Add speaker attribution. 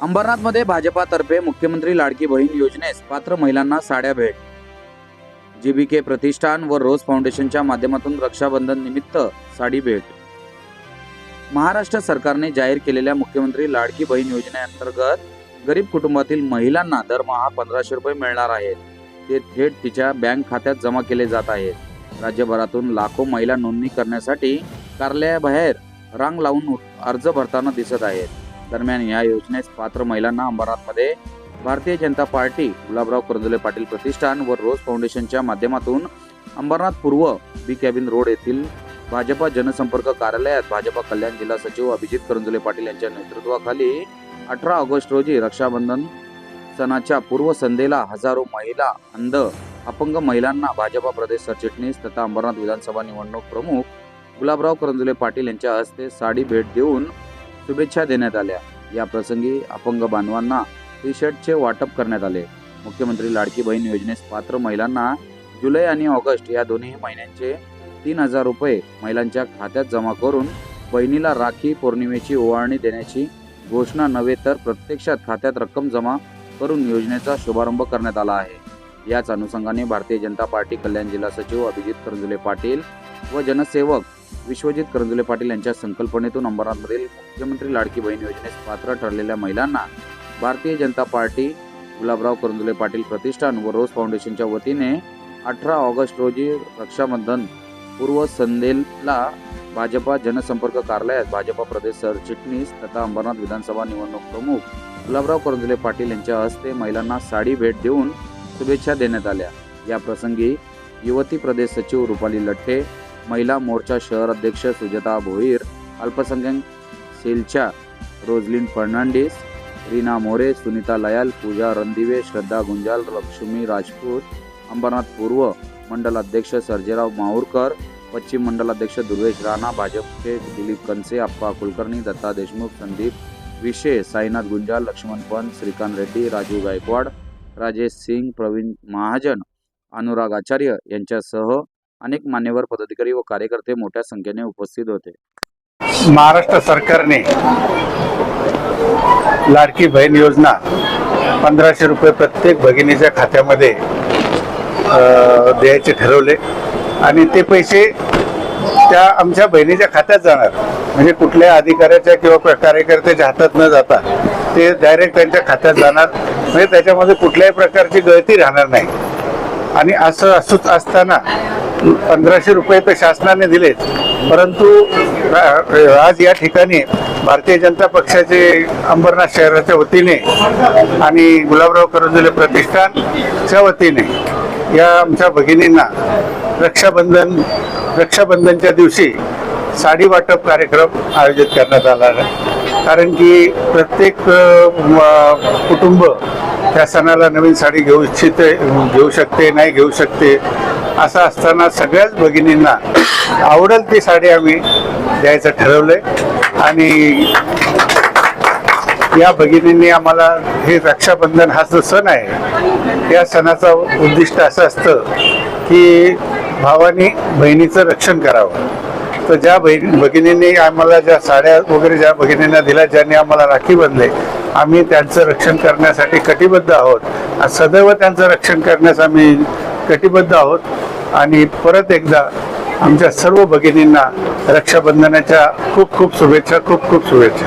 Speaker 1: अंबरनाथमध्ये भाजपातर्फे मुख्यमंत्री लाडकी बहीण योजनेस पात्र महिलांना साड्या भेट. जीबीके प्रतिष्ठान व रोज फाउंडेशनच्या माध्यमातून रक्षाबंधन निमित्त साडी भेट. महाराष्ट्र सरकारने जाहीर केलेल्या मुख्यमंत्री लाडकी बहीण योजनेअंतर्गत गरीब कुटुंबातील महिलांना दरमहा पंधराशे रुपये मिळणार आहेत. ते थेट तिच्या बँक खात्यात जमा केले जात आहेत. राज्यभरातून लाखो महिला नोंदणी करण्यासाठी कार्यालयाबाहेर रांग लावून अर्ज भरताना दिसत आहेत. दरम्यान या योजनेस पात्र महिलांना अंबरनाथमध्ये भारतीय जनता पार्टी गुलाबराव करंजुले पाटील प्रतिष्ठान व रोज फाउंडेशनच्या माध्यमातून अंबरनाथ पूर्व बी कॅबिन रोड येथील भाजपा जनसंपर्क कार्यालयात भाजपा कल्याण जिल्हा सचिव अभिजित करंजुले पाटील यांच्या नेतृत्वाखाली अठरा ऑगस्ट रोजी रक्षाबंधन सणाच्या पूर्वसंध्येला हजारो महिला अंध अपंग महिलांना भाजपा प्रदेश सरचिटणीस तथा अंबरनाथ विधानसभा निवडणूक प्रमुख गुलाबराव करंजुले पाटील यांच्या हस्ते साडी भेट देऊन शुभेच्छा देण्यात आल्या. या प्रसंगी अपंग बांधवांना टी शर्टचे वाटप करण्यात आले. मुख्यमंत्री लाडकी बहीण योजनेस पात्र महिलांना जुलै आणि ऑगस्ट या दोन्ही महिन्यांचे तीन हजार रुपये महिलांच्या खात्यात जमा करून बहिणीला राखी पौर्णिमेची ओवाळणी देण्याची घोषणा नव्हे तर प्रत्यक्षात खात्यात रक्कम जमा करून योजनेचा शुभारंभ करण्यात आला आहे. याच अनुषंगाने भारतीय जनता पार्टी कल्याण जिल्हा सचिव अभिजित करंजुले पाटील व जनसेवक विश्वजित करंजुले पाटील यांच्या संकल्पनेतून अंबरनाथमधील मुख्यमंत्री लाडकी बहीण योजनेस पात्र ठरलेल्या महिलांना भारतीय जनता पार्टी गुलाबराव करंजुले पाटील प्रतिष्ठान व रोज फाउंडेशनच्या वतीने अठरा ऑगस्ट रोजी रक्षाबंधन पूर्व संध्येला भाजपा जनसंपर्क कार्यालयात भाजपा प्रदेश सरचिटणीस तथा अंबरनाथ विधानसभा निवडणूक प्रमुख गुलाबराव करंजुले पाटील यांच्या हस्ते महिलांना साडी भेट देऊन शुभेच्छा देण्यात आल्या. या प्रसंगी युवती प्रदेश सचिव रुपाली लठ्ठे महिला मोर्चा शहर अध्यक्ष सुजाता भोईर अल्पसंख्याक सेलच्या रोजलिन फर्नांडिस रीना मोरे सुनीता लयाल पूजा रणदिवे श्रद्धा गुंजाल लक्ष्मी राजपूत अंबरनाथ पूर्व मंडल अध्यक्ष सर्जेराव माहूरकर पश्चिम मंडल अध्यक्ष दुर्वेश राणा भाजपचे दिलीप कनसे अप्पा कुलकर्णी दत्ता देशमुख संदीप विशे साईनाथ गुंजाल लक्ष्मण पंत श्रीकांत रेड्डी राजीव गायकवाड राजेश सिंग प्रवीण महाजन अनुराग आचार्य यांच्यासह अनेक मान्यवर पदाधिकारी व कार्यकर्ते मोठ्या संख्येने उपस्थित होते.
Speaker 2: महाराष्ट्र सरकारने लाडकी बहीण योजना पंधराशे रुपये प्रत्येक भगिनीच्या खात्यामध्ये द्यायचे ठरवले. आणि ते पैसे त्या आमच्या बहिणीच्या खात्यात जाणार. म्हणजे कुठल्या अधिकाऱ्याच्या किंवा कार्यकर्त्याच्या हातात न जाता ते डायरेक्ट त्यांच्या खात्यात जाणार. म्हणजे त्याच्यामध्ये कुठल्याही प्रकारची गळती राहणार नाही. आणि असं असूच असताना पंधराशे रुपये तर शासनाने दिलेत. परंतु आज या ठिकाणी भारतीय जनता पक्षाचे अंबरनाथ शहराच्या वतीने आणि गुलाबराव करंजुले प्रतिष्ठानच्या वतीने या आमच्या भगिनींना रक्षाबंधन रक्षाबंधनच्या दिवशी साडी वाटप कार्यक्रम आयोजित करण्यात आला आहे. कारण की प्रत्येक कुटुंब त्या सणाला नवीन साडी घेऊ इच्छिते घेऊ शकते नाही घेऊ शकते. असं असताना सगळ्याच भगिनींना आवडेल ती साडी आम्ही द्यायचं ठरवलंय. आणि या भगिनींनी आम्हाला हे रक्षाबंधन हा जो सण आहे या सणाचा उद्दिष्ट असं असतं की भावानी बहिणीचं रक्षण करावं. तर ज्या बहिणी भगिनींनी आम्हाला ज्या साड्या वगैरे ज्या भगिनींना दिल्या ज्यांनी आम्हाला राखी बांधले आम्ही त्यांचं रक्षण करण्यासाठी कटिबद्ध आहोत. सदैव त्यांचं रक्षण करण्यास आम्ही कटिबद्ध आहोत. आणि परत एकदा आमच्या सर्व भगिनींना रक्षाबंधनाच्या खूप खूप शुभेच्छा खूप खूप शुभेच्छा.